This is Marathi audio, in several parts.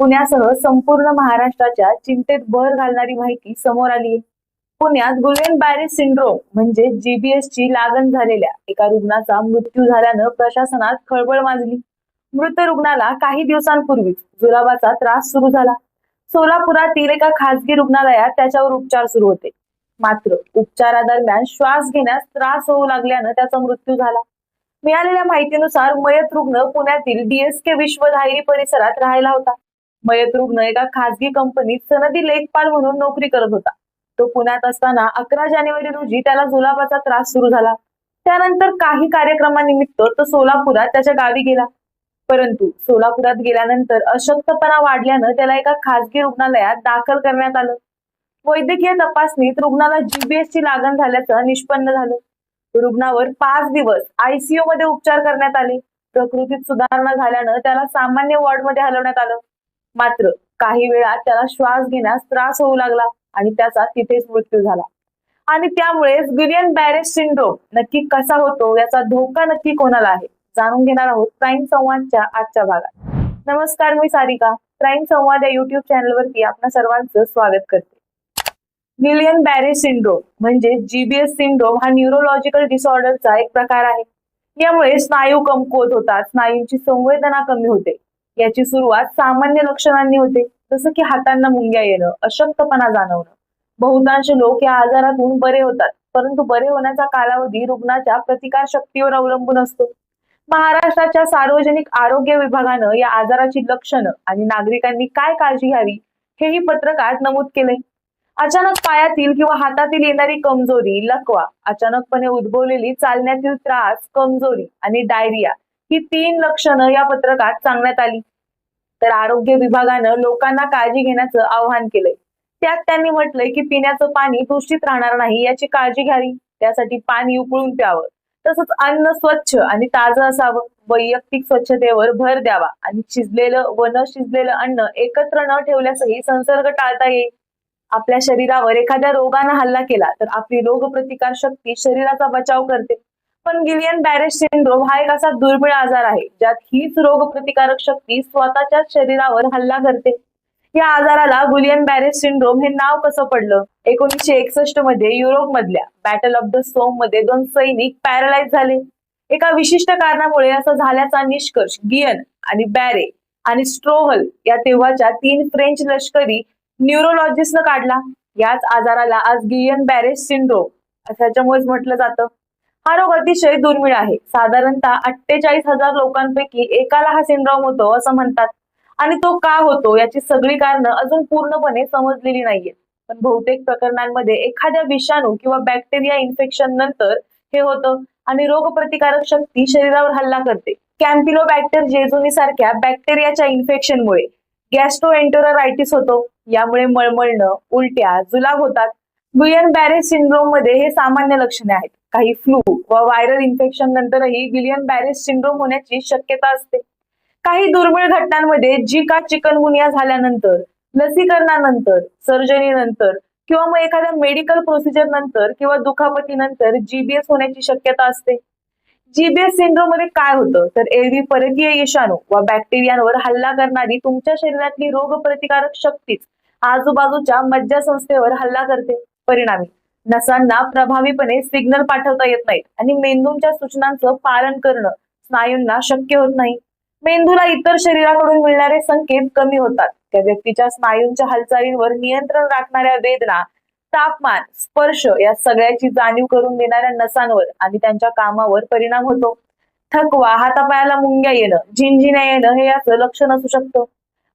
पुण्यासह संपूर्ण महाराष्ट्राच्या चिंतेत भर घालणारी माहिती समोर आली पुण्यात गुलेन बॅरिस सिंड्रोम म्हणजे जीबीएस ची लागण झालेल्या एका रुग्णाचा मृत्यू झाल्यानं प्रशासनात खळबळ माजली. मृत रुग्णाला काही दिवसांपूर्वीच जुलाबाचा त्रास सुरू झाला. सोलापुरातील एका खासगी रुग्णालयात त्याच्यावर उपचार सुरू होते. मात्र उपचारादरम्यान श्वास घेण्यास त्रास होऊ लागल्यानं त्याचा मृत्यू झाला. मिळालेल्या माहितीनुसार मयत रुग्ण पुण्यातील डीएसके विश्वधायरी परिसरात राहायला होता. मयत रुग्ण एका खासगी कंपनीत सनदी लेखपाल म्हणून नोकरी करत होता. तो पुण्यात असताना अकरा जानेवारी रोजी त्याला जुलाबाचा त्रास सुरू झाला. त्यानंतर काही कार्यक्रमानिमित्त तो सोलापुरात त्याच्या गावी गेला. परंतु सोलापुरात गेल्यानंतर अशक्तपणा वाढल्यानं त्याला एका खासगी रुग्णालयात दाखल करण्यात आलं. वैद्यकीय तपासणीत रुग्णाला जीबीएसची लागण झाल्याचं निष्पन्न झालं. रुग्णावर पाच दिवस आयसीयू मध्ये उपचार करण्यात आले. प्रकृतीत सुधारणा झाल्यानं त्याला सामान्य वॉर्डमध्ये हलवण्यात आलं. मात्र काही वेळात त्याला श्वास घेण्यास त्रास होऊ लागला आणि त्याचा तिथेच मृत्यू झाला. आणि त्यामुळेच गिलियन बॅरेज सिंड्रोम नक्की कसा होतो याचा धोका नक्की कोणाला आहे? जाणून घेणार आहोत प्राईम संवादच्या आजच्या भागात. नमस्कार मी सारिका. प्राईम संवाद या युट्यूब चॅनलवरती आपल्या सर्वांचं स्वागत करते. गिलियन बॅरेज सिंड्रोम म्हणजे जीबीएस सिंड्रोम हा न्यूरोलॉजिकल डिसऑर्डरचा एक प्रकार आहे. यामुळे स्नायू कमकुवत होतात स्नायूंची संवेदना कमी होते. याची सुरुवात सामान्य लक्षणांनी होते. जसं की हातांना मुंग्या येणं अशक्तपणा जाणवणं. बहुतांश लोक या आजारातून बरे होतात परंतु बरे होण्याचा कालावधी रुग्णाच्या प्रतिकार शक्तीवर अवलंबून असतो. महाराष्ट्राच्या सार्वजनिक आरोग्य विभागानं या आजाराची लक्षणं आणि नागरिकांनी काय काळजी घ्यावी हेही पत्रकात नमूद केले अचानक पायातील किंवा हातातील येणारी कमजोरी लकवा अचानकपणे उद्भवलेली चालण्यातील त्रास कमजोरी आणि डायरिया ही तीन लक्षणं या पत्रकात सांगण्यात आली. तर आरोग्य विभागानं लोकांना काळजी घेण्याचं आवाहन केलंय. त्यात त्यांनी म्हटलंय की पिण्याचं पाणी दूषित राहणार नाही याची काळजी घ्यावी त्यासाठी पाणी उकळून प्यावं. तसंच अन्न स्वच्छ आणि ताजं असावं वैयक्तिक स्वच्छतेवर भर द्यावा आणि शिजलेलं व न शिजलेलं अन्न एकत्र न ठेवल्यासही संसर्ग टाळता येईल. आपल्या शरीरावर एखाद्या रोगानं हल्ला केला तर आपली रोगप्रतिकार शक्ती शरीराचा बचाव करते. पण गिलियन बॅरेज सिंड्रोम हा एक असा दुर्मिळ आजार आहे ज्यात हीच रोगप्रतिकारक शक्ती स्वतःच्या शरीरावर हल्ला करते. या आजाराला गुलियन बॅरेज सिंड्रोम हे नाव कसं पडलं? एकोणीसशे एकसष्टमध्ये युरोप मधल्या बॅटल ऑफ द सोममध्ये दोन सैनिक पॅरालाइज झाले. एका विशिष्ट कारणामुळे असं झाल्याचा निष्कर्ष गियन आणि बॅरे आणि स्ट्रोहल या तेव्हाच्या तीन फ्रेंच लष्करी न्यूरोलॉजिस्टनं काढला. याच आजाराला आज गियन बॅरेज सिंड्रोम त्याच्यामुळेच म्हटलं जातं. हा रोग अतिशय दुर्मिळ आहे. साधारणतः अठ्ठेचाळीस हजार लोकांपैकी एकाला हा सिंड्रोम होतो असं म्हणतात. आणि तो का होतो याची सगळी कारणं अजून पूर्णपणे समजलेली नाहीये पण बहुतेक प्रकरणांमध्ये एखाद्या विषाणू किंवा बॅक्टेरिया इन्फेक्शन नंतर हे होतं आणि रोगप्रतिकारक शक्ती शरीरावर हल्ला करते. कॅम्पिलोबॅक्टर जेझोनी सारख्या बॅक्टेरियाच्या इन्फेक्शनमुळे गॅस्ट्रोएन्टोरायटिस होतो. यामुळे मळमळणं उलट्या जुलाब होतात. गुयन बॅरेज सिंड्रोममध्ये हे सामान्य लक्षणे आहेत. काही फ्लू व व्हायरल इन्फेक्शन नंतरही गिलियन बॅरेज सिंड्रोम होण्याची शक्यता असते. काही दुर्मिळ घटनांमध्ये जी का चिकनगुनिया झाल्यानंतर लसीकरणानंतर सर्जरीनंतर किंवा मग एखाद्या मेडिकल प्रोसिजर नंतर किंवा दुखापतीनंतर जीबीएस होण्याची शक्यता असते. जीबीएस सिंड्रोममध्ये काय होतं? तर एरवी परकीय विषाणू व बॅक्टेरियांवर हल्ला करणारी तुमच्या शरीरातली रोगप्रतिकारक शक्तीच आजूबाजूच्या मज्जासंस्थेवर हल्ला करते. परिणामी. नसांना प्रभावीपणे सिग्नल पाठवता येत नाहीत आणि मेंदूंच्या सूचनांचं पालन करणं स्नायूंना शक्य होत नाही. मेंदूला इतर शरीराकडून मिळणारे संकेत कमी होतात. त्या व्यक्तीच्या स्नायूंच्या हालचालींवर नियंत्रण राखणाऱ्या वेदना तापमान स्पर्श या सगळ्याची जाणीव करून देणाऱ्या नसांवर आणि त्यांच्या कामावर परिणाम होतो. थकवा हातापायाला मुंग्या येणं झिंझिण्या येणं हे याचं लक्षण असू शकतं.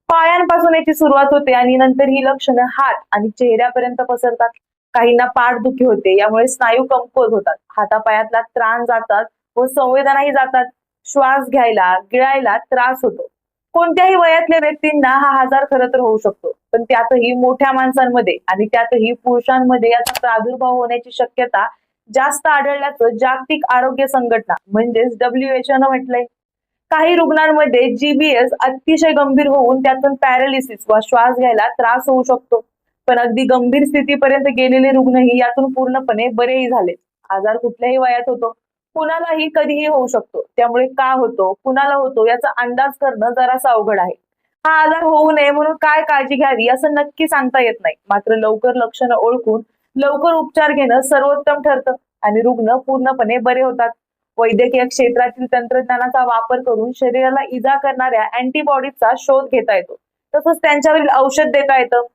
पायांपासून याची सुरुवात होते आणि नंतर ही लक्षणं हात आणि चेहऱ्यापर्यंत पसरतात. काहींना पाठदुखी होते यामुळे स्नायू कमकुवत होतात. हातापायातला त्राण जातात व संवेदनाही जातात. श्वास घ्यायला गिळायला त्रास होतो. कोणत्याही वयातल्या व्यक्तींना हा आजार खरं तर होऊ शकतो पण त्यातही मोठ्या माणसांमध्ये आणि त्यातही पुरुषांमध्ये याचा प्रादुर्भाव होण्याची शक्यता जास्त आढळल्याचं जागतिक आरोग्य संघटना म्हणजेच डब्ल्यूएचओ न म्हटलंय. काही रुग्णांमध्ये जीबीएस अतिशय गंभीर होऊन त्यातून पॅरालिसिस वा श्वास घ्यायला त्रास होऊ शकतो. पण अगदी गंभीर स्थितीपर्यंत गेलेले रुग्णही यातून पूर्णपणे बरेही झाले. आजार कुठल्याही वयात होतो कुणालाही कधीही होऊ शकतो. त्यामुळे का होतो कुणाला होतो याचा अंदाज करणं जरासा अवघड आहे. हा आजार होऊ नये म्हणून काय काळजी घ्यावी असं नक्की सांगता येत नाही. मात्र लवकर लक्षणं ओळखून लवकर उपचार घेणं सर्वोत्तम ठरतं आणि रुग्ण पूर्णपणे बरे होतात. वैद्यकीय क्षेत्रातील तंत्रज्ञानाचा वापर करून शरीराला इजा करणाऱ्या अँटीबॉडीजचा शोध घेता येतो. तसंच त्यांच्यावरील औषध देता येतं.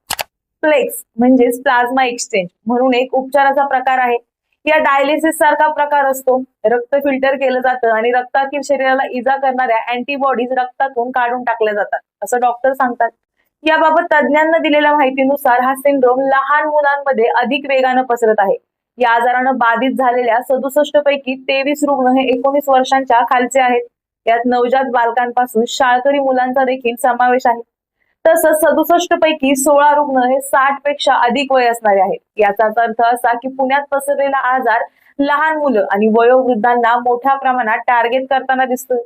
प्लेक्स म्हणजेच प्लाझ्मा एक्सचेंज म्हणून एक उपचाराचा प्रकार आहे. या डायलिसिस सारखा प्रकार असतो. रक्त फिल्टर केलं जातं आणि रक्तातील शरीराला इजा करणाऱ्या अँटीबॉडीज रक्तातून काढून टाकल्या जातात असं डॉक्टर सांगतात. याबाबत तज्ज्ञांना दिलेल्या माहितीनुसार हा सिंड्रोम लहान मुलांमध्ये अधिक वेगानं पसरत आहे. या आजारानं बाधित झालेल्या सदुसष्ट पैकी तेवीस रुग्ण हे एकोणीस वर्षांच्या खालचे आहेत. यात नवजात बालकांपासून शाळकरी मुलांचा देखील समावेश आहे. तसंच सदुसष्ट पैकी सोळा रुग्ण हे साठपेक्षा अधिक वय असणारे आहेत. याचाच अर्थ असा की पुण्यात पसरलेला आजार लहान मुलं आणि वयोवृद्धांना मोठ्या प्रमाणात टार्गेट करताना दिसतोय.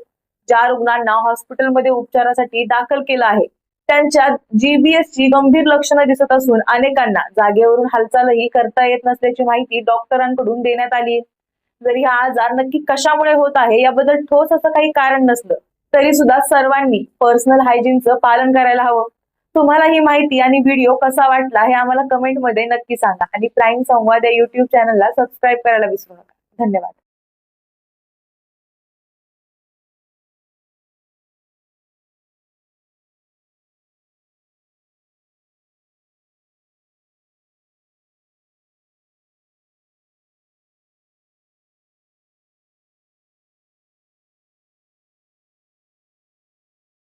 ज्या रुग्णांना हॉस्पिटलमध्ये उपचारासाठी दाखल केलं आहे त्यांच्यात जीबीएस ची गंभीर लक्षणं दिसत असून अनेकांना जागेवरून हालचालही करता येत नसल्याची माहिती डॉक्टरांकडून देण्यात आली आहे जरी हा आजार नक्की कशामुळे होत आहे याबद्दल ठोस असं काही कारण नसलं तरी सुद्धा सर्वांनी पर्सनल हायजीनचं पालन करायला हवं. तुम्हाला ही माहिती आणि व्हिडिओ कसा वाटला हे आम्हाला कमेंटमध्ये नक्की सांगा. आणि प्राईम संवाद या युट्यूब चॅनलला सबस्क्राईब करायला विसरू नका. धन्यवाद.